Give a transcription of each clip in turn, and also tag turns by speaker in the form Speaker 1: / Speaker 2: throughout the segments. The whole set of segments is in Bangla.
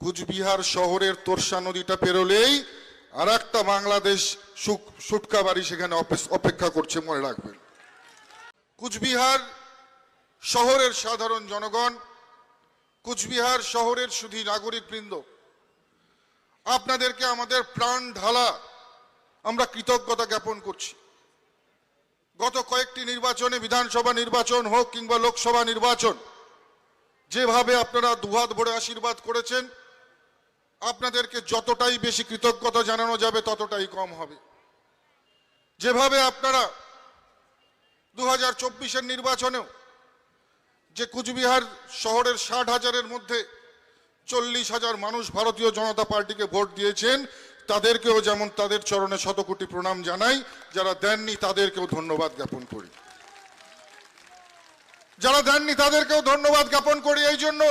Speaker 1: কুচবিহার শহরের তোরসা নদীটা পেরোলেই আর একটা বাংলাদেশ সুটকা বাড়ি সেখানে অপেক্ষা করছে, মনে রাখবেন। কুচবিহার শহরের সাধারণ জনগণ, কুচবিহার শহরের শুধু নাগরিকবৃন্দ। আপনাদেরকে আমাদের প্রাণ ঢালা আমরা কৃতজ্ঞতা জ্ঞাপন করছি। গত কয়েকটি নির্বাচনে বিধানসভা নির্বাচন হোক কিংবা লোকসভা নির্বাচন, যেভাবে আপনারা দুহাত ভরে আশীর্বাদ করেছেন আপনাদেরকে যতটাই বেশি কৃতজ্ঞতা জানানো যাবে, ততটাই কম হবে। যেভাবে আপনারা দু হাজার চব্বিশের নির্বাচনেও যে কুচবিহার শহরের ষাট হাজারের মধ্যে চল্লিশ হাজার মানুষ ভারতীয় জনতা পার্টিকে ভোট দিয়েছেন, তাদেরকেও যেমন তাদের চরণে শতকোটি প্রণাম জানাই, যারা দেননি তাদেরকেও ধন্যবাদ জ্ঞাপন করি। যারা দেননি তাদেরকেও ধন্যবাদ জ্ঞাপন করি, এই জন্য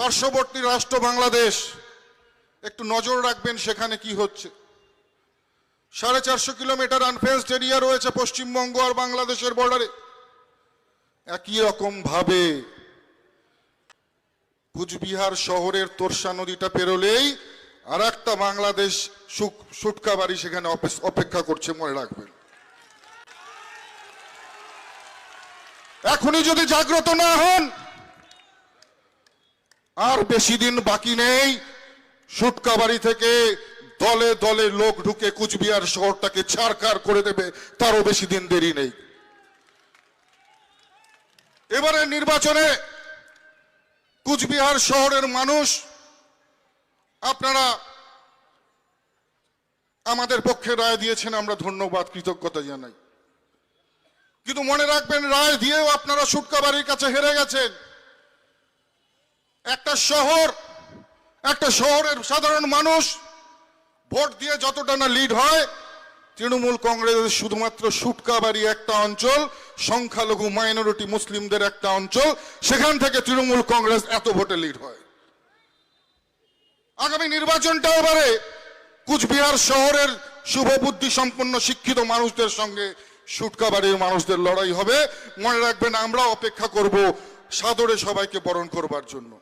Speaker 1: পার্শ্ববর্তী রাষ্ট্র বাংলাদেশ, একটু নজর রাখবেন সেখানে কি হচ্ছে। সাড়ে চারশো কিলোমিটার আনফেন্সড এরিয়া রয়েছে পশ্চিমবঙ্গ আর বাংলাদেশের বর্ডারে একই রকম ভাবে কুচবিহার শহরের তোরসা নদীটা পেরোলেই আর একটা বাংলাদেশ সুটকা বাড়ি সেখানে অপেক্ষা করছে মনে রাখবেন। এখনই যদি জাগ্রত না হন আর বেশি দিন বাকি নেই। সুটকা বাড়ি থেকে দলে দলে লোক ঢুকে কুচবিহার শহরটাকে ছাড়কার করে দেবে, তারও বেশি দিন দেরি নেই। এবারে নির্বাচনে কুচবিহার শহরের মানুষ, আপনারা আমাদের পক্ষে রায় দিয়েছেন, আমরা ধন্যবাদ, কৃতজ্ঞতা জানাই। কিন্তু মনে রাখবেন, রায় দিয়েও আপনারা সুটকা বাড়ির কাছে হেরে গেছেন। একটা শহর, একটা শহরের সাধারণ মানুষ ভোট দিয়ে যতটা না লিড হয়, তৃণমূল কংগ্রেসের শুধুমাত্র সুটকাবাড়ি একটা অঞ্চল, সংখ্যালঘু মাইনরিটি মুসলিমদের একটা অঞ্চল, সেখান থেকে তৃণমূল কংগ্রেস এত ভোটে লিড হয়। আগামী নির্বাচনটা এবারে কুচবিহার শহরের শুভবুদ্ধি সম্পন্ন শিক্ষিত মানুষদের সঙ্গে সুটকাবাড়ির মানুষদের লড়াই হবে। মনে রাখবেন আমরা অপেক্ষা করব সাদরে সবাইকে বরণ করবার জন্য।